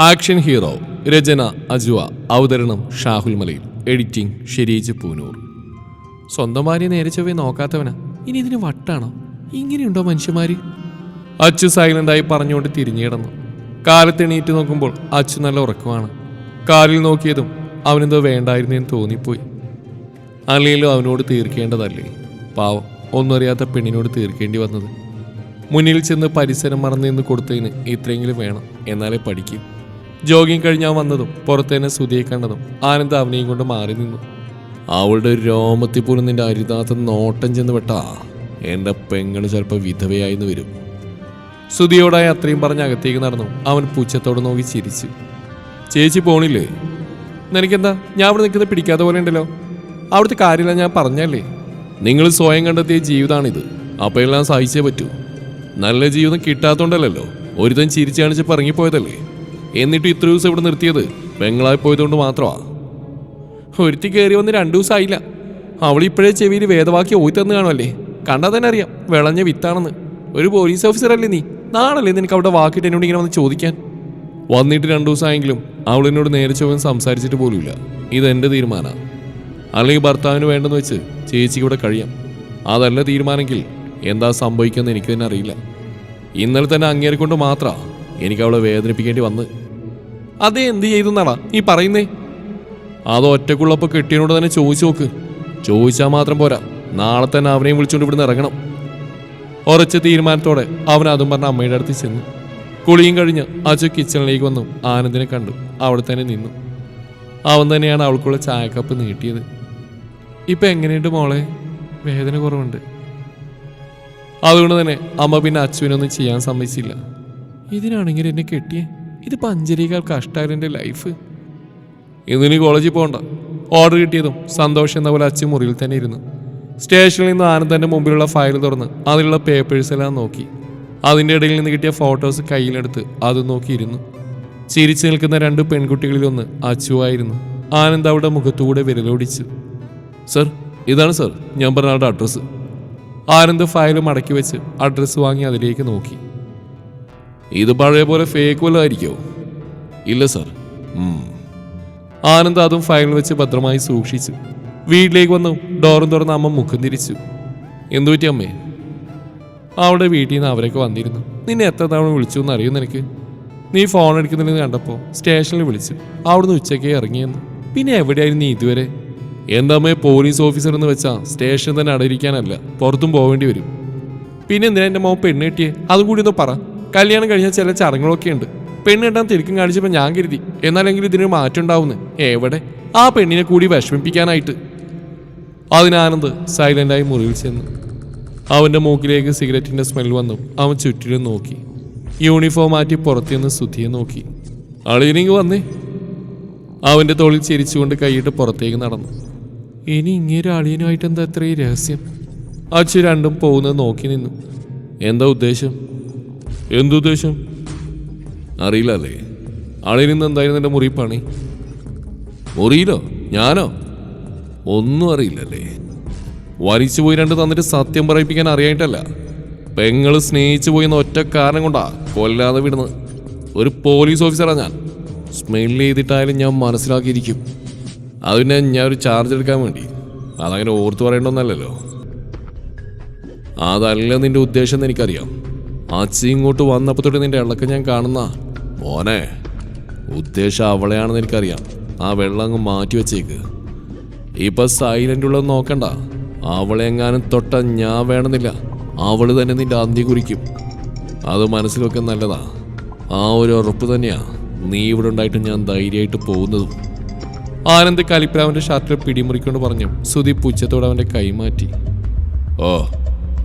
Action hero രചന അജുവ അവതരണം ഷാഹുൽ മലയിൽ editing Shereej Poonoor. സ്വന്തം ഭാര്യ നേരെ ചൊവ്വേ നോക്കാത്തവനാ. ഇനി ഇതിന് വട്ടാണോ? ഇങ്ങനെയുണ്ടോ മനുഷ്യന്മാര്? അച്ചു സൈലന്റായി പറഞ്ഞുകൊണ്ട് തിരിഞ്ഞു കിടന്നു. കാലത്തെണീറ്റ് നോക്കുമ്പോൾ അച്ചു നല്ല ഉറക്കമാണ്. കാലിൽ നോക്കിയതും അവനെന്തോ വേണ്ടായിരുന്നെന്ന് തോന്നിപ്പോയി. അല്ലെങ്കിലും അവനോട് തീർക്കേണ്ടതല്ലേ? പാവം ഒന്നും അറിയാത്ത പെണ്ണിനോട് തീർക്കേണ്ടി വന്നത്. മുന്നിൽ ചെന്ന് പരിസരം മറന്നു നിന്ന് കൊടുത്തതിന് ഇത്രയെങ്കിലും വേണം. എന്നാലേ പഠിക്കും. ജോഗിങ് കഴിഞ്ഞാൽ വന്നതും പുറത്തേനെ സുതിയെ കണ്ടതും ആനന്ദ് അവനെയും കൊണ്ട് മാറി നിന്നു. അവളുടെ രോമത്തിൽ പോലും നിന്റെ അരുതാത്ത നോട്ടം ചെന്ന് വെട്ടാ എന്റെ പെങ്ങൾ ചിലപ്പോൾ വിധവയായിന്ന് വരും. സുതിയോടായി അത്രയും പറഞ്ഞ് അകത്തേക്ക് നടന്നു. അവൻ പൂച്ചത്തോട് നോക്കി ചിരിച്ചു. ചേച്ചി പോണില്ലേ? നിനക്കെന്താ? ഞാൻ അവിടെ നിൽക്കുന്നത് പിടിക്കാത്ത പോലെ ഉണ്ടല്ലോ. അവിടുത്തെ കാര്യമില്ല ഞാൻ പറഞ്ഞല്ലേ? നിങ്ങൾ സ്വയം കണ്ടെത്തിയ ജീവിതമാണിത് അപ്പോൾ എല്ലാം സഹിച്ചേ പറ്റൂ. നല്ല ജീവിതം കിട്ടാത്തോണ്ടല്ലോ ഒരുതൻ ചിരിച്ചു കാണിച്ചപ്പോൾ ഇറങ്ങിപ്പോയതല്ലേ എന്നിട്ട് ഇത്ര ദിവസം ഇവിടെ നിർത്തിയത് ബംഗ്ലാവിൽ പോയതുകൊണ്ട് മാത്രമാ. ഒരുത്തി കയറി വന്ന് രണ്ടു ദിവസമായില്ല. അവൾ ഇപ്പോഴേ ചെവിയിൽ വേദവാക്യം ഓയി കാണുമല്ലേ കണ്ടാൽ തന്നെ അറിയാം വിളഞ്ഞ വിത്താണെന്ന്. ഒരു പോലീസ് ഓഫീസറല്ലേ നീ? നാണല്ലേ നിനക്ക് അവിടെ വാക്കിട്ട് എന്നോട് ഇങ്ങനെ വന്ന് ചോദിക്കാൻ? വന്നിട്ട് രണ്ടു ദിവസമായെങ്കിലും അവൾ എന്നോട് നേരെ ചോദ്യം സംസാരിച്ചിട്ട് പോലുമില്ല. ഇതെന്റെ തീരുമാനമാണ് അല്ലെങ്കിൽ ഭർത്താവിന് വേണ്ടെന്ന് വെച്ച് ചേച്ചിക്ക് ഇവിടെ കഴിയാം. അതല്ല തീരുമാനമെങ്കിൽ എന്താ സംഭവിക്കുന്നത് എനിക്ക് തന്നെ അറിയില്ല. ഇന്നലെ തന്നെ അങ്ങേരെ കൊണ്ട് മാത്രാ എനിക്ക് അവളെ വേദനിപ്പിക്കേണ്ടി വന്ന്. അതേ എന്ത് ചെയ്തു എന്നാടാ ഈ പറയുന്നേ? അത് ഒറ്റക്കുള്ളപ്പോൾ കെട്ടിയനോട് തന്നെ ചോദിച്ചു നോക്ക്. ചോദിച്ചാൽ മാത്രം പോരാ. നാളെ തന്നെ അവനെയും വിളിച്ചുകൊണ്ട് ഇവിടുന്ന് ഇറങ്ങണം. ഉറച്ച തീരുമാനത്തോടെ അവൻ അതും പറഞ്ഞ അമ്മയുടെ അടുത്ത് ചെന്നു. കുളിയും കഴിഞ്ഞ് അജു കിച്ചണിലേക്ക് വന്നു. ആനന്ദിനെ കണ്ടു. അവിടെ തന്നെ നിന്നു. അവൻ തന്നെയാണ് അവൾക്കുള്ള ചായക്കപ്പ് നീട്ടിയത്. ഇപ്പൊ എങ്ങനെയുണ്ട് മോളെ? വേദന കുറവുണ്ട്. അതുകൊണ്ട് തന്നെ അമ്മ പിന്നെ അച്ചുവിനൊന്നും ചെയ്യാൻ സമ്മതിച്ചില്ല. ഇതിനാണെങ്കിൽ എന്നെ കെട്ടിയേ. ഇത് അഞ്ചരേക്കാൾ കഷ്ടമായിരുന്നു എന്റെ ലൈഫ് ഇന്നിനി കോളേജിൽ പോകണ്ട ഓർഡർ കിട്ടിയതും സന്തോഷം എന്ന പോലെ അച്ഛൻ മുറിയിൽ തന്നെ ഇരുന്നു. സ്റ്റേഷനിൽ നിന്ന് ആനന്ദന്റെ മുമ്പിലുള്ള ഫയൽ തുറന്ന് അതിലുള്ള പേപ്പേഴ്സ് എല്ലാം നോക്കി. അതിന്റെ ഇടയിൽ നിന്ന് കിട്ടിയ ഫോട്ടോസ് കയ്യിലെടുത്ത് അത് നോക്കിയിരുന്നു ചിരിച്ചു നിൽക്കുന്ന രണ്ട് പെൺകുട്ടികളിലൊന്ന് അച്ചുവായിരുന്നു ആനന്ദ് അവിടെ മുഖത്തുകൂടെ വിരലോടിച്ചു. സർ ഇതാണ് സർ ഞാൻ പറഞ്ഞ അഡ്രസ്സ് ആനന്ദ് ഫയൽ മടക്കി വെച്ച് അഡ്രസ്സ് വാങ്ങി അതിലേക്ക് നോക്കി. ഇത് പഴയ പോലെ ഫേക്ക് വല്ലതായിരിക്കോ ഇല്ല സർ. ആനന്ദ് അതും ഫയലിൽ വെച്ച് ഭദ്രമായി സൂക്ഷിച്ചു. വീട്ടിലേക്ക് വന്നു. ഡോറും തുറന്ന് അമ്മ മുഖം തിരിച്ചു. എന്തു പറ്റി അമ്മേ? അവിടെ വീട്ടിൽ നിന്ന് അവരൊക്കെ വന്നിരുന്നു. നിന്നെ എത്ര തവണ വിളിച്ചു എന്ന് അറിയും നിനക്ക്? നീ ഫോൺ എടുക്കുന്നില്ലെന്ന് കണ്ടപ്പോൾ സ്റ്റേഷനിൽ വിളിച്ചു. അവിടുന്ന് ഉച്ചയ്ക്ക് ഇറങ്ങിയെന്ന് പിന്നെ എവിടെയായിരുന്നു നീ ഇതുവരെ? എന്താ അമ്മേ പോലീസ് ഓഫീസർ എന്ന് വെച്ചാ സ്റ്റേഷൻ തന്നെ അടയിരിക്കാനല്ല പുറത്തും പോവേണ്ടി വരും. പിന്നെ എന്തിനാ എന്റെ മോൻ പെണ്ണ് കിട്ടിയേ? അതും കൂടി ഒന്ന് പറ. കല്യാണം കഴിഞ്ഞാൽ ചില ചടങ്ങുകളൊക്കെ ഉണ്ട്. പെണ്ണ് കെട്ടാൻ തിരിക്കും കാണിച്ചപ്പോൾ ഞാൻ കരുതി എന്നാലെങ്കിൽ ഇതിന് മാറ്റം ഉണ്ടാവുന്നു എവിടെ? ആ പെണ്ണിനെ കൂടി വിഷമിപ്പിക്കാനായിട്ട്. അതിനാനന്ദ് സൈലന്റായി മുറിയിൽ ചെന്നു. അവന്റെ മൂക്കിലേക്ക് സിഗരറ്റിന്റെ സ്മെൽ വന്നു. അവൻ ചുറ്റിലും നോക്കി. യൂണിഫോം മാറ്റി പുറത്തുനിന്ന് സുധിയെ നോക്കി. അളിയനിങ് വന്നേ. അവന്റെ തോളിൽ ചിരിച്ചുകൊണ്ട് കൈയിട്ട് പുറത്തേക്ക് നടന്നു. ഇനി ഇങ്ങനെ അളിയനുമായിട്ട് എന്താ ഇത്രയും രഹസ്യം? അച്ഛ രണ്ടും പോകുന്നത് നോക്കി നിന്നു. എന്താ ഉദ്ദേശം? എന്തുദ്ദേശം അറിയില്ല അല്ലേ? നിന്ന് എന്തായിരുന്നു എന്റെ മുറി പണി? മുറിയിലോ? ഞാനോ? ഒന്നും അറിയില്ലല്ലേ വലിച്ചു പോയി രണ്ട് തന്നിട്ട് സത്യം പറയിപ്പിക്കാൻ അറിയായിട്ടല്ല പെങ്ങൾ സ്നേഹിച്ചു പോയി ഒറ്റ കാരണം കൊണ്ടാ കൊല്ലാതെ വിടുന്നത്. ഒരു പോലീസ് ഓഫീസറാ ഞാൻ. സ്മെൽ ചെയ്തിട്ടായാലും ഞാൻ മനസ്സിലാക്കിയിരിക്കും. അതിനെ ഞാൻ ഒരു ചാർജ് എടുക്കാൻ വേണ്ടി. അതങ്ങനെ ഓർത്തു പറയണമെന്നല്ലല്ലോ അതല്ല നിന്റെ ഉദ്ദേശം എനിക്കറിയാം. അച്ഛ ഇങ്ങോട്ട് വന്നപ്പോൾ തൊട്ട് നിന്റെ ഇളക്കം ഞാൻ കാണുന്ന. മോനെ ഉദ്ദേശം അവളെയാണെന്ന് എനിക്കറിയാം. ആ വെള്ളം അങ്ങ് മാറ്റി വെച്ചേക്ക്. ഇപ്പൊ സൈലന്റ് ഉള്ളത് നോക്കണ്ട. അവളെ എങ്ങാനും തൊട്ട ഞാൻ വേണമെന്നില്ല. അവൾ തന്നെ നിന്റെ അന്തി കുറിക്കും. അത് മനസ്സിൽ വെക്കാൻ നല്ലതാ. ആ ഒരു ഉറപ്പ് തന്നെയാ. നീ ഇവിടെ ഉണ്ടായിട്ട് ഞാൻ ധൈര്യമായിട്ട് പോകുന്നതും. ആനന്ദ് കലിപ്രാവിന്റെ ഷർട്ടിൽ പിടിമുറിക്കൊണ്ട് പറഞ്ഞു. സുധി പുച്ഛത്തോടെ അവന്റെ കൈമാറ്റി ഓ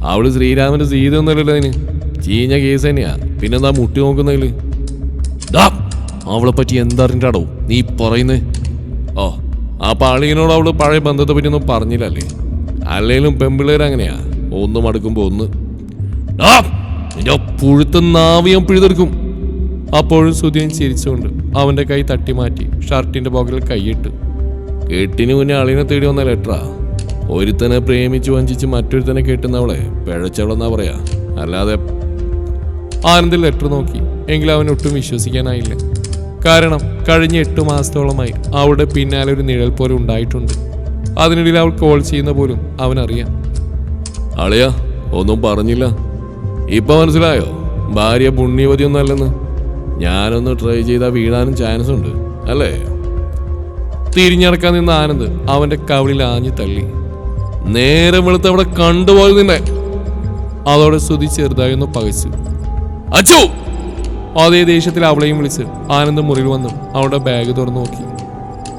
അവൾ ശ്രീരാമന്റെ സീത ഒന്നുമല്ലല്ലോ അതിന്. ചീഞ്ഞ കേസ് തന്നെയാ. പിന്നെ എന്താ മുട്ടി നോക്കുന്നതിൽ? ദാ, അവളെ പറ്റി എന്തറിഞ്ഞാടോ നീ പറയുന്നേ? ഓ ആ പാളിയനോട് അവൾ പഴയ ബന്ധത്തെ പറ്റി ഒന്നും പറഞ്ഞില്ലല്ലേ? അല്ലേലും പെമ്പിള്ളേർ അങ്ങനെയാ. ഒന്ന് മടുക്കുമ്പോ ഒന്ന്. നിന്റെ പുഴുത്ത നാവിയം പിഴുതെടുക്കും. അപ്പോഴും സുധിയൻ ചിരിച്ചുകൊണ്ട് അവന്റെ കൈ തട്ടി മാറ്റി ഷർട്ടിന്റെ പോക്കറ്റിൽ കൈയിട്ട്. കെട്ടിന് മുന്നേ അളിനെ തേടി വന്ന ലെറ്ററാ ഒരുത്തനെ പ്രേമിച്ചു വഞ്ചിച്ച് മറ്റൊരുത്തനെ കെട്ടുന്നവളെ പിഴച്ചവളെന്നാ പറയാ. അല്ലാതെ ആനന്ദിൽ ലെറ്റർ നോക്കി. എങ്കിലും അവൻ ഒട്ടും വിശ്വസിക്കാനായില്ല. കാരണം കഴിഞ്ഞ എട്ട് മാസത്തോളമായി അവളുടെ പിന്നാലെ ഒരു നിഴൽ പോലെ ഉണ്ടായിട്ടുണ്ട്. അതിനിടയിൽ അവൾ കോൾ ചെയ്യുന്ന പോലും അവനറിയാം. അളിയ ഒന്നും പറഞ്ഞില്ല. ഇപ്പൊ മനസ്സിലായോ? ഭാര്യ പുണ്യവതിയൊന്നും അല്ലെന്ന്. ഞാനൊന്ന് ട്രൈ ചെയ്താൽ വീഴാനും ചാൻസ് ഉണ്ട് അല്ലേ? തിരിഞ്ഞടക്കാൻ നിന്ന ആനന്ദ് അവന്റെ കവിളിൽ ആഞ്ഞു തള്ളി. നേരെ വെളുത്ത് അവിടെ കണ്ടുപോയി നിന്നെ. അതോടെ സ്തുതി ചെറുതായി ഒന്ന് പകച്ചു. അച്ചു അതേ ദേഷ്യത്തിൽ അവളെയും വിളിച്ച് ആനന്ദ് മുറിയിൽ വന്നു. അവളുടെ ബാഗ് തുറന്നു നോക്കി.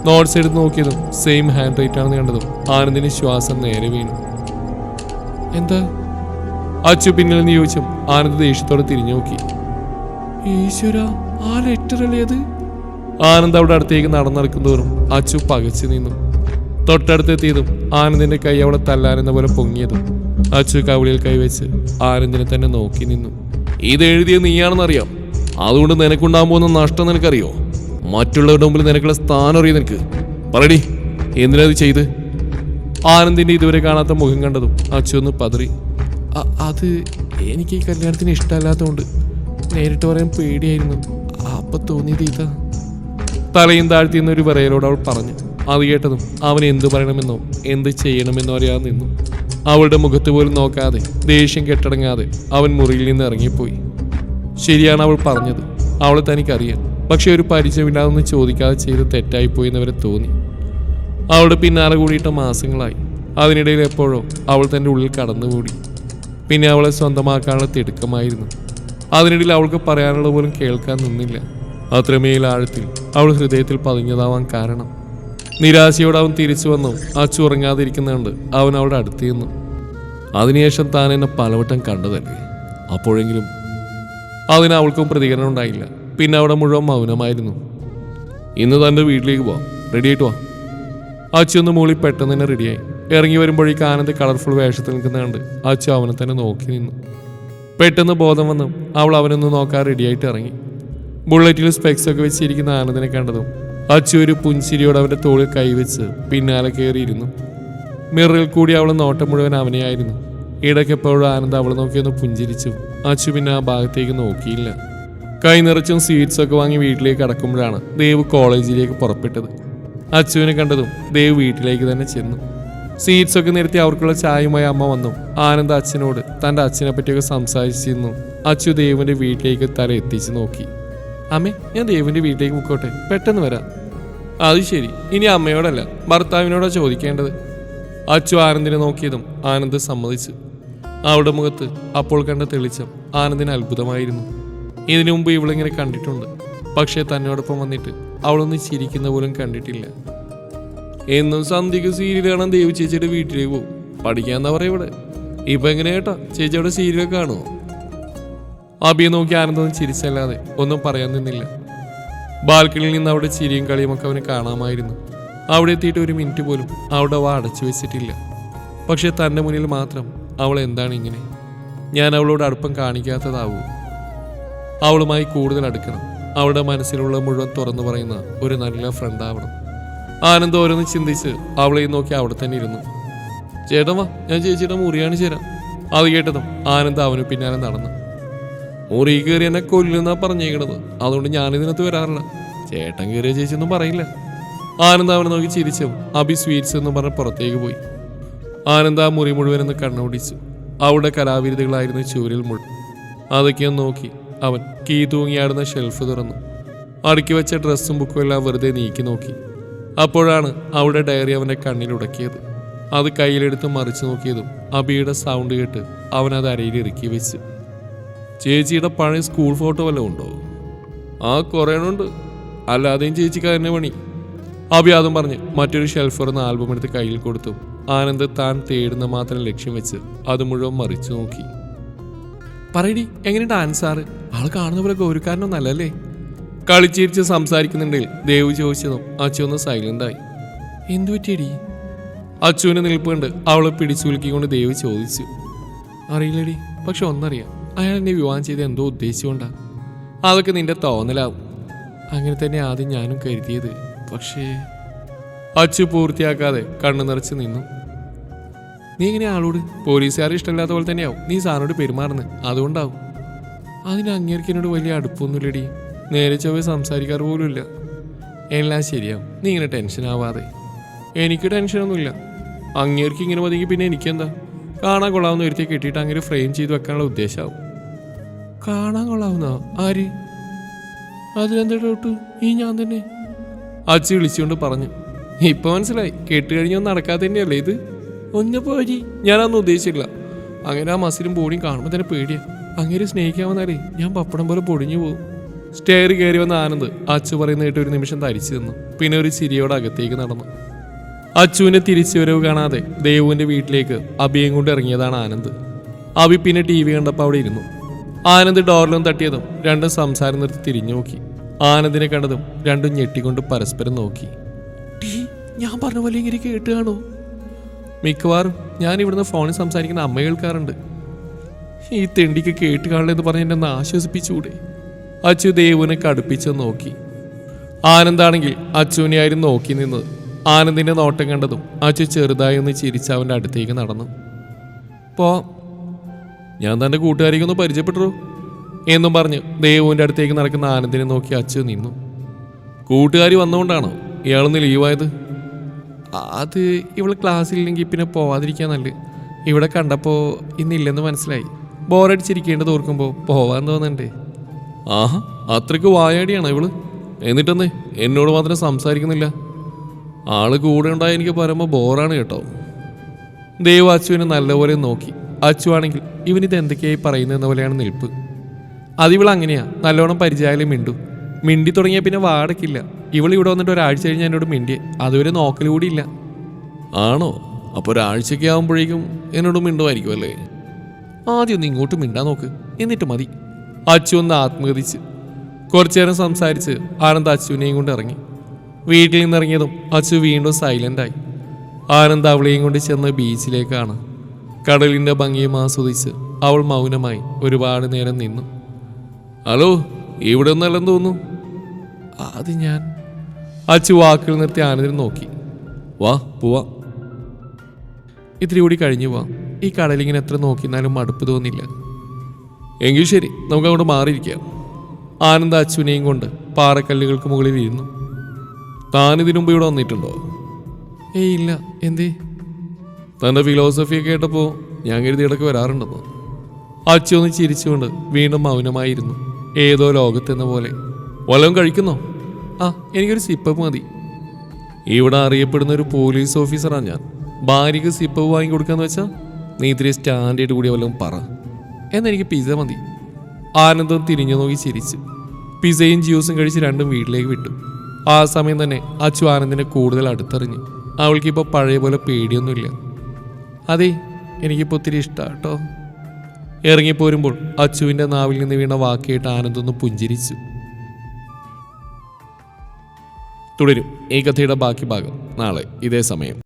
നോട്ട്സ് എടുത്ത് നോക്കിയതും സെയിം ഹാൻഡ് റൈറ്റ് ആണെന്ന് കണ്ടതും ആനന്ദിന് ശ്വാസം നേരെ വീണു. എന്താ? അച്ചു പിന്നിൽ നിന്ന് ചോദിച്ചും ആനന്ദ് ദേഷ്യത്തോടെ തിരിഞ്ഞു നോക്കി. ആ ലെറ്റർ അല്ലേ അത്? ആനന്ദ് അവിടെ അടുത്തേക്ക് നടന്നിറക്കും തോറും അച്ചു പകച്ചു നിന്നു. തൊട്ടടുത്തെത്തിയതും ആനന്ദിന്റെ കൈ അവളെ തല്ലാനെന്ന പോലെ പൊങ്ങിയതും അച്ചു കവിളിയിൽ കൈവച്ച് ആനന്ദിനെ തന്നെ നോക്കി നിന്നു. ഇത് എഴുതിയത് നീയാണെന്നറിയാം. അതുകൊണ്ട് നിനക്കുണ്ടാകാൻ പോകുന്ന നഷ്ടം നിനക്കറിയോ? മറ്റുള്ളവരുടെ മുമ്പിൽ നിനക്കുള്ള സ്ഥാനം അറിയാം നിനക്ക്? പറയടി എന്തിനാ ഇത് ചെയ്ത്? ആനന്ദിന്റെ ഇതുവരെ കാണാത്ത മുഖം കണ്ടതും അച്ഛന്ന് പതറി. അത് എനിക്ക് ഈ കല്യാണത്തിന് ഇഷ്ടമല്ലാത്തതുകൊണ്ട് നേരിട്ട് പറയാൻ പേടിയായിരുന്നു. അപ്പൊ തോന്നിയത് ഇതാ. തലയും താഴ്ത്തി എന്നൊരു വിറയലോട് അവൾ പറഞ്ഞു. അത് കേട്ടതും അവൻ എന്ത് പറയണമെന്നോ എന്ത് ചെയ്യണമെന്നോ അറിയാതെ നിന്നു. അവളുടെ മുഖത്ത് പോലും നോക്കാതെ ദേഷ്യം കെട്ടടങ്ങാതെ അവൻ മുറിയിൽ നിന്ന് ഇറങ്ങിപ്പോയി. ശരിയാണ് അവൾ പറഞ്ഞത്. അവളെ തനിക്കറിയാം. പക്ഷെ ഒരു പരിചയമില്ലാതെന്ന് ചോദിക്കാതെ ചെയ്ത് തെറ്റായിപ്പോയി എന്നവരെ തോന്നി. അവളുടെ പിന്നാലെ കൂടിയിട്ട മാസങ്ങളായി. അതിനിടയിൽ എപ്പോഴോ അവൾ തന്റെ ഉള്ളിൽ കടന്നുകൂടി. പിന്നെ അവളെ സ്വന്തമാക്കാനുള്ള തിടുക്കമായിരുന്നു. അതിനിടയിൽ അവൾക്ക് പറയാനുള്ള പോലും കേൾക്കാൻ നിന്നില്ല. അത്രമേൽ ആഴത്തിൽ അവൾ ഹൃദയത്തിൽ പതിഞ്ഞതാവാൻ കാരണം നിരാശയോടെ അവൻ തിരിച്ചു വന്നു. അച്ചു ഉറങ്ങാതിരിക്കുന്നുണ്ട്. അവൻ അവിടെ അടുത്ത് നിന്നു അതിനുശേഷം താൻ എന്നെ പലവട്ടം കണ്ടതല്ലേ? അപ്പോഴെങ്കിലും അതിന് അവൾക്കും പ്രതികരണം ഉണ്ടായില്ല. പിന്നെ അവിടെ മുഴുവൻ മൗനമായിരുന്നു. ഇന്ന് തന്റെ വീട്ടിലേക്ക് പോവാം. റെഡി ആയിട്ട് വാ. അച്ചു ഒന്ന് മൂളി പെട്ടെന്ന് തന്നെ റെഡിയായി ഇറങ്ങി വരുമ്പോഴേക്ക് ആനന്ദ് കളർഫുൾ വേഷത്തിൽ നിൽക്കുന്ന കണ്ട് അച്ചു അവനെ തന്നെ നോക്കി നിന്നു. പെട്ടെന്ന് ബോധം വന്നു. അവൾ അവനൊന്ന് നോക്കാൻ റെഡിയായിട്ട് ഇറങ്ങി. ബുള്ളറ്റിൽ സ്പെക്സ് ഒക്കെ വെച്ചിരിക്കുന്ന ആനന്ദിനെ കണ്ടതും അച്ചു ഒരു പുഞ്ചിരിയോട് അവന്റെ തോളിൽ കൈവച്ച് പിന്നാലെ കയറിയിരുന്നു മിററിൽ കൂടി അവൾ നോട്ടം മുഴുവൻ അവനെയായിരുന്നു. ഇടയ്ക്കെപ്പോഴും ആനന്ദ് അവളെ നോക്കിയൊന്ന് പുഞ്ചിരിച്ചു. അച്ചു പിന്നെ ആ ഭാഗത്തേക്ക് നോക്കിയില്ല. കൈ നിറച്ചും സ്വീറ്റ്സൊക്കെ വാങ്ങി വീട്ടിലേക്ക് കടക്കുമ്പോഴാണ് ദേവ് കോളേജിലേക്ക് പുറപ്പെട്ടത്. അച്ചുവിനെ കണ്ടതും ദേവ് വീട്ടിലേക്ക് തന്നെ ചെന്നു. സ്വീറ്റ്സൊക്കെ നിരത്തി അവർക്കുള്ള ചായയുമായി അമ്മ വന്നു. ആനന്ദ് അച്ഛനോട് തന്റെ അച്ഛനെ പറ്റിയൊക്കെ സംസാരിച്ചിരുന്നു. അച്ചു ദേവിന്റെ വീട്ടിലേക്ക് തല എത്തിച്ചു നോക്കി. അമ്മേ ഞാൻ ദേവിന്റെ വീട്ടിലേക്ക് മുക്കോട്ടെ പെട്ടെന്ന് വരാം. അത് ശരി. ഇനി അമ്മയോടല്ല ഭർത്താവിനോടാ ചോദിക്കേണ്ടത്. അച്ചു ആനന്ദിനെ നോക്കിയതും ആനന്ദ് സമ്മതിച്ചു. അവളുടെ മുഖത്ത് അപ്പോൾ കണ്ട തെളിച്ചം ആനന്ദിന് അത്ഭുതമായിരുന്നു. ഇതിനു മുമ്പ് ഇവളിങ്ങനെ കണ്ടിട്ടുണ്ട്. പക്ഷേ തന്നോടൊപ്പം വന്നിട്ട് അവളൊന്ന് ചിരിക്കുന്ന പോലും കണ്ടിട്ടില്ല. എന്നും സന്ധ്യക്ക് സീരിയൽ കാണാൻ ദേവി ചേച്ചിയുടെ വീട്ടിലേക്ക് പോകും. പഠിക്കാന്നാ പറയാ ഇവിടെ ഇപ്പൊ എങ്ങനെയാട്ടോ ചേച്ചിയുടെ സീരിയൽ കാണുമോ അബിയെ നോക്കി ആനന്ദം ചിരിച്ചല്ലാതെ ഒന്നും പറയാൻ നിന്നില്ല. ബാൽക്കണിയിൽ നിന്ന് അവിടെ ചിരിയും കളിയും ഒക്കെ അവന് കാണാമായിരുന്നു. അവിടെ എത്തിയിട്ട് ഒരു മിനിറ്റ് പോലും അവിടെ വാ അടച്ചു വെച്ചിട്ടില്ല. പക്ഷെ തന്റെ മുന്നിൽ മാത്രം അവൾ എന്താണ് ഇങ്ങനെ? ഞാൻ അവളോട് അടുപ്പം കാണിക്കാത്തതാവൂ. അവളുമായി കൂടുതൽ അടുക്കണം. അവളുടെ മനസ്സിലുള്ള മുഴുവൻ തുറന്നു പറയുന്ന ഒരു നല്ല ഫ്രണ്ട് ആവണം. ആനന്ദ് ഓരോന്ന് ചിന്തിച്ച് അവളെയും നോക്കി അവിടെ തന്നെ ഇരുന്നു. ചേട്ടൻ വാ ഞാൻ ചേച്ചിയുടെ മുറിയാണ് ചേരാം. അത് കേട്ടതും ആനന്ദ് അവന് പിന്നാലെ നടന്നു. മുറി കയറി എന്നെ കൊല്ലുന്നാ പറഞ്ഞേക്കണത്. അതുകൊണ്ട് ഞാനിതിനകത്ത് വരാറില്ല. ചേട്ടൻ കയറിയ ചേച്ചിയൊന്നും പറയില്ല. ആനന്ദ അവനെ നോക്കി ചിരിച്ചു. അഭി സ്വീറ്റ്സ് എന്ന് പറഞ്ഞ് പുറത്തേക്ക് പോയി. ആനന്ദ ആ മുറി മുഴുവൻ ഒന്ന് കണ്ണോടിച്ചു അവിടെ കലാവിരുതികളായിരുന്നു ചൂരിൽ മുഴുവൻ അതൊക്കെ നോക്കി. അവൻ കീ തൂങ്ങിയാടുന്ന ഷെൽഫ് തുറന്നു. അടുക്കി വെച്ച ഡ്രസ്സും ബുക്കും എല്ലാം വെറുതെ നീക്കി നോക്കി. അപ്പോഴാണ് അവളുടെ ഡയറി അവന്റെ കണ്ണിൽ ഉടക്കിയത്. അത് കയ്യിലെടുത്ത് മറിച്ചു നോക്കിയതും അബിയുടെ സൗണ്ട് കേട്ട് അവൻ അത് അരയിൽ ഇറക്കി വെച്ചു. ചേച്ചിയുടെ പഴയ സ്കൂൾ ഫോട്ടോ വല്ലതും ഉണ്ടോ? ആ കുറേണുണ്ട് അല്ലാതെയും ചേച്ചിക്ക് തന്നെ പണി അഭിയാദം പറഞ്ഞ് മറ്റൊരു ഷെൽഫർ എന്ന ആൽബം എടുത്ത് കയ്യിൽ കൊടുത്തു. ആനന്ദ് താൻ തേടുന്ന മാത്രം ലക്ഷ്യം വെച്ച് അത് മുഴുവൻ മറിച്ചു നോക്കി. പറയടി എങ്ങനെ ആൻസാറ് ആൾ കാണുന്ന പോലെ ഗൗരക്കാരനൊന്നും അല്ലല്ലേ കളിച്ചിരിച്ച് സംസാരിക്കുന്നുണ്ടെങ്കിൽ ദേവ് ചോദിച്ചതും അച്ചു ഒന്ന് സൈലന്റ് ആയി. എന്തു പറ്റിയടി? അച്ചുവിനെ നിൽപ്പുണ്ട്. അവളെ പിടിച്ചു കുലുക്കിക്കൊണ്ട് ദേവ് ചോദിച്ചു. അറിയില്ലടി പക്ഷെ ഒന്നറിയാം. അയാൾ എന്നെ വിവാഹം ചെയ്ത് എന്തോ ഉദ്ദേശിച്ചുകൊണ്ടാ. അതൊക്കെ നിന്റെ തോന്നലാവും. അങ്ങനെ തന്നെ ആദ്യം ഞാനും കരുതിയത്. പക്ഷേ അച്ചു പൂർത്തിയാക്കാതെ കണ്ണു നിറച്ച് നിന്നു. നീ ഇങ്ങനെ ആളോട്? പോലീസുകാരെ ഇഷ്ടമില്ലാത്ത പോലെ തന്നെയാവും. നീ സാറിനോട് പെരുമാറുന്നത്. അതുകൊണ്ടാവും. അതിന് അങ്ങേർക്ക് എന്നോട് വലിയ അടുപ്പൊന്നുമില്ലടി. നേരെ ചൊവ്വ സംസാരിക്കാറ് പോലുമില്ല. എല്ലാം ശരിയാവും. നീ ഇങ്ങനെ ടെൻഷൻ ആവാതെ. എനിക്ക് ടെൻഷനൊന്നുമില്ല. അങ്ങേർക്ക് ഇങ്ങനെ മതിയെങ്കിൽ പിന്നെ എനിക്കെന്താ? കാണാൻ കൊള്ളാവുന്ന ഒരുത്തി കെട്ടിയിട്ട് അങ്ങനെ ഫ്രെയിം ചെയ്ത് വെക്കാനുള്ള ഉദ്ദേശമാവും. കാണാൻ കൊള്ളാവുന്ന ആര്? അതിലെന്താ ഡൗട്ട് ഈ ഞാൻ തന്നെ. അച്ഛ വിളിച്ചുകൊണ്ട് പറഞ്ഞു. ഇപ്പൊ മനസ്സിലായി. കേട്ട് കഴിഞ്ഞൊന്നും നടക്കാതെ തന്നെയല്ലേ ഇത്? ഒന്ന് പോരി. ഞാനൊന്നും ഉദ്ദേശിച്ചില്ല. അങ്ങനെ ആ മസിലും ബോഡിയും കാണുമ്പോൾ തന്നെ പേടിയാ. അങ്ങനെ സ്നേഹിക്കാമെന്നാലേ ഞാൻ പപ്പടം പോലെ പൊടിഞ്ഞു പോകും സ്റ്റെയർ കയറി വന്ന ആനന്ദ് അച്ചു പറയുന്ന കേട്ട് ഒരു നിമിഷം തരിച്ചു നിന്നു. പിന്നെ ഒരു ചിരിയോടെ അകത്തേക്ക് നടന്നു. അച്ചുവിന്റെ തിരിച്ചുവരവ് കാണാതെ ദേവുവിന്റെ വീട്ടിലേക്ക് അഭിയും കൊണ്ട് ഇറങ്ങിയതാണ് ആനന്ദ്. അഭി പിന്നെ ടി വി കണ്ടപ്പോൾ അവിടെ ഇരുന്നു. ആനന്ദ് ഡോറിലും തട്ടിയതും രണ്ടും സംസാരം നിർത്തി തിരിഞ്ഞു നോക്കി. ആനന്ദിനെ കണ്ടതും രണ്ടും ഞെട്ടിക്കൊണ്ട് പരസ്പരം നോക്കി. ടീ ഞാൻ പറഞ്ഞ പോലെ ഇങ്ങനെ കേട്ടുകാണോ? മിക്കവാറും ഞാൻ ഇവിടുന്ന് ഫോണിൽ സംസാരിക്കുന്ന അമ്മ കേൾക്കാറുണ്ട്. ഈ തെണ്ടിക്ക് കേട്ട് കാണില്ലെന്ന് പറഞ്ഞ് എന്നെ ഒന്ന് ആശ്വസിപ്പിച്ചുകൂടെ? അച്ചു ദേവുവിനെ കടുപ്പിച്ച് നോക്കി. ആനന്ദാണെങ്കിൽ അച്ചുവിനെ ആയിരുന്നു നോക്കി നിന്നത് ആനന്ദിന്റെ നോട്ടം കണ്ടതും അച്ചു ചെറുതായി ഒന്ന് ചിരിച്ച് അവന്റെ അടുത്തേക്ക് നടന്നു. പോ ഞാൻ തന്റെ കൂട്ടുകാരിക്കൊന്ന് പരിചയപ്പെട്ടു എന്നും പറഞ്ഞ് ദേവുവിന്റെ അടുത്തേക്ക് നടക്കുന്ന ആനന്ദിനെ നോക്കി അച്ഛൻ നിന്നു. കൂട്ടുകാരി വന്നുകൊണ്ടാണോ ഇയാളൊന്ന് ലീവായത്? അത് ഇവൾ ക്ലാസ്സിലില്ലെങ്കിൽ പിന്നെ പോവാതിരിക്കാൻ നല്ല ഇവിടെ കണ്ടപ്പോൾ ഇന്നില്ലെന്ന് മനസ്സിലായി. ബോറടിച്ചിരിക്കേണ്ടത് ഓർക്കുമ്പോൾ പോവാൻ തോന്നണ്ടേ? ആഹാ അത്രയ്ക്ക് വായാടിയാണ് ഇവൾ? എന്നിട്ടെന്നേ എന്നോട് മാത്രം സംസാരിക്കുന്നില്ല. ആൾ കൂടെ ഉണ്ടായ എനിക്ക് പറയുമ്പോൾ ബോറാണ് കേട്ടോ. ദേവ് അച്ചുവിനെ നല്ലപോലെ നോക്കി. അച്ചു ആണെങ്കിൽ ഇവനിത് എന്തൊക്കെയായി പറയുന്നതെന്ന പോലെയാണ് നിൽപ്പ്. അതിവൾ അങ്ങനെയാ. നല്ലോണം പരിചയമായാലും മിണ്ടു. മിണ്ടി തുടങ്ങിയ പിന്നെ വാടക്കില്ല. ഇവൾ ഇവിടെ വന്നിട്ട് ഒരാഴ്ച കഴിഞ്ഞ് എന്നോട് മിണ്ടിയെ. അതുവരെ നോക്കലുകൂടിയില്ല ആണോ? അപ്പോൾ ഒരാഴ്ചയ്ക്ക് ആകുമ്പോഴേക്കും എന്നോട് മിണ്ടുമായിരിക്കും അല്ലേ? ആദ്യം ഒന്ന് ഇങ്ങോട്ട് മിണ്ടാൻ നോക്ക്. എന്നിട്ട് മതി. അച്ചു ഒന്ന് ആത്മഗതിച്ച് കുറച്ചു നേരം സംസാരിച്ച് ആനന്ദ് അച്ചുവിനെയും കൊണ്ട് ഇറങ്ങി. വീട്ടിൽ നിന്നിറങ്ങിയതും അച്ചു വീണ്ടും സൈലന്റായി ആനന്ദ് അവളെയും കൊണ്ട് ചെന്ന് ബീച്ചിലേക്കാണ് കടലിന്റെ ഭംഗിയും ആസ്വദിച്ച് അവൾ മൗനമായി ഒരുപാട് നേരം നിന്നു. ഹലോ ഇവിടെ ഒന്നല്ലെന്ന് തോന്നുന്നു? അത് ഞാൻ. അച്ചു വാക്കുകൾ നിർത്തി ആനന്ദിനെ നോക്കി. വാ പോവാ. ഇത്തിരി കൂടി കഴിഞ്ഞു പോവാം ഈ കടലിങ്ങനെ എത്ര നോക്കിന്നാലും മടുപ്പ് തോന്നില്ല. എങ്കിൽ ശരി നമുക്ക് അങ്ങോട്ട് മാറിയിരിക്കാം. ആനന്ദ അച്ചുവിനെയും കൊണ്ട് പാറക്കല്ലുകൾക്ക് മുകളിൽ ഇരുന്നു. താനിതിനുമ്പ് ഇവിടെ വന്നിട്ടുണ്ടോ? ഏയ് ഇല്ല. എന്തേ? തന്റെ ഫിലോസഫിയെ കേട്ടപ്പോൾ ഞാൻ കരുതി ഇടയ്ക്ക് വരാറുണ്ടെന്ന്. അച്ചു ചിരിച്ചുകൊണ്ട് വീണ്ടും മൗനമായിരുന്നു. ഏതോ ലോകത്തെന്ന പോലെ. വല്ലതും കഴിക്കുന്നോ? ആ എനിക്കൊരു സിപ്പപ്പ് മതി. ഇവിടെ അറിയപ്പെടുന്ന ഒരു പോലീസ് ഓഫീസറാണ് ഞാൻ. ഭാര്യയ്ക്ക് വാങ്ങി കൊടുക്കാന്ന് വെച്ചാൽ നീ ഇത്തിരി സ്റ്റാൻഡേർഡ് കൂടി വല്ലതും പറ. എന്നെനിക്ക് പിസ മതി. ആനന്ദം തിരിഞ്ഞു നോക്കി ചിരിച്ചു. പിസയും ജ്യൂസും കഴിച്ച് രണ്ടും വീട്ടിലേക്ക് വിട്ടു. ആ സമയം തന്നെ അച്ചു ആനന്ദിനെ കൂടുതൽ അടുത്തറിഞ്ഞു. അവൾക്കിപ്പോൾ പഴയ പോലെ പേടിയൊന്നുമില്ല. അതെ എനിക്കിപ്പോൾ ഒത്തിരി ഇഷ്ടമാണ് കേട്ടോ ഇറങ്ങിപ്പോരുമ്പോൾ അച്ചുവിന്റെ നാവിൽ നിന്ന് വീണ വാക്കേട്ട് ആനന്ദൊന്ന് പുഞ്ചിരിച്ചു. തുടരും. ഈ കഥയുടെ ബാക്കി ഭാഗം നാളെ ഇതേ സമയം.